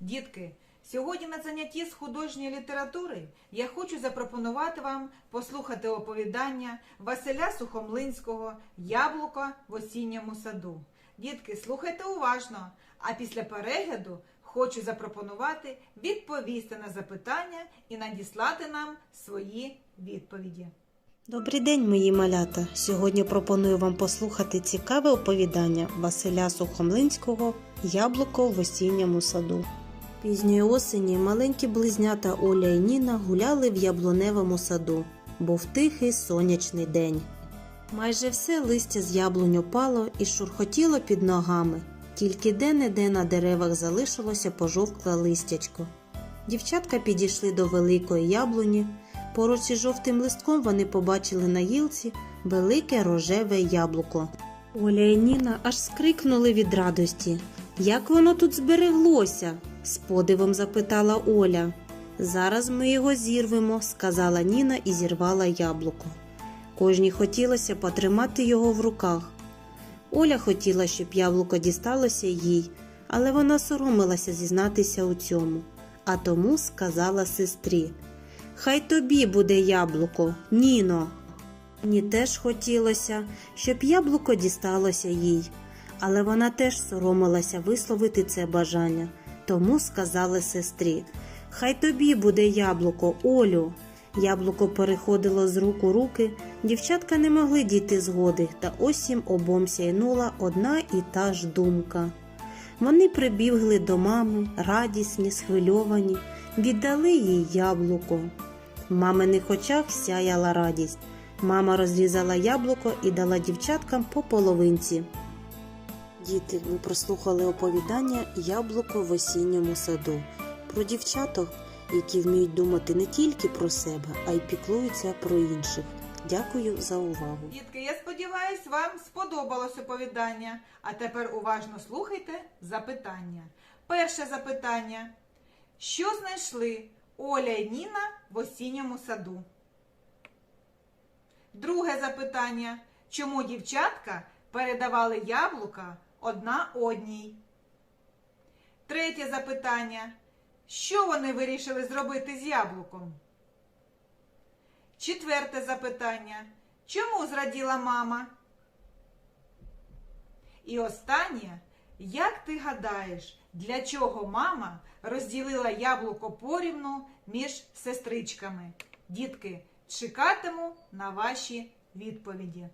Дітки, сьогодні на занятті з художньої літератури я хочу запропонувати вам послухати оповідання Василя Сухомлинського Яблуко в осінньому саду. Дітки, слухайте уважно, а після перегляду хочу запропонувати відповісти на запитання і надіслати нам свої відповіді. Добрий день, мої малята! Сьогодні пропоную вам послухати цікаве оповідання Василя Сухомлинського Яблуко в осінньому саду. Пізньої осені маленькі близнята Оля і Ніна гуляли в яблуневому саду. Був тихий сонячний день. Майже все листя з яблунь опало і шурхотіло під ногами, тільки де-не-де на деревах залишилося пожовкле листячко. Дівчатка підійшли до великої яблуні. Поруч із жовтим листком вони побачили на гілці велике рожеве яблуко. Оля і Ніна аж скрикнули від радості. Як воно тут збереглося? З подивом запитала Оля. Зараз ми його зірвемо, сказала Ніна і зірвала яблуко. Кожній хотілося потримати його в руках. Оля хотіла, щоб яблуко дісталося їй, але вона соромилася зізнатися у цьому, а тому сказала сестрі. Хай тобі буде яблуко, Ніно. Мені теж хотілося, щоб яблуко дісталося їй, але вона теж соромилася висловити це бажання, тому сказали сестрі: Хай тобі буде яблуко, Олю. Яблуко переходило з рук у руки, дівчатка не могли дійти згоди, та ось їм обом сяйнула одна і та ж думка. Вони прибігли до мами, радісні, схвильовані, віддали їй яблуко. В маминих очах сяяла радість. Мама розрізала яблуко і дала дівчаткам по половинці. Діти, ми прослухали оповідання Яблуко в осінньому саду про дівчаток, які вміють думати не тільки про себе, а й піклуються про інших. Дякую за увагу. Дітки, я сподіваюся, вам сподобалось оповідання. А тепер уважно слухайте запитання. Перше запитання. Що знайшли Оля і Ніна в осінньому саду? Друге запитання. Чому дівчатка передавали яблука одна одній? Третє запитання. Що вони вирішили зробити з яблуком? Четверте запитання. Чому зраділа мама? І останнє, як ти гадаєш, для чого мама розділила яблуко порівну між сестричками? Дітки, чекатиму на ваші відповіді.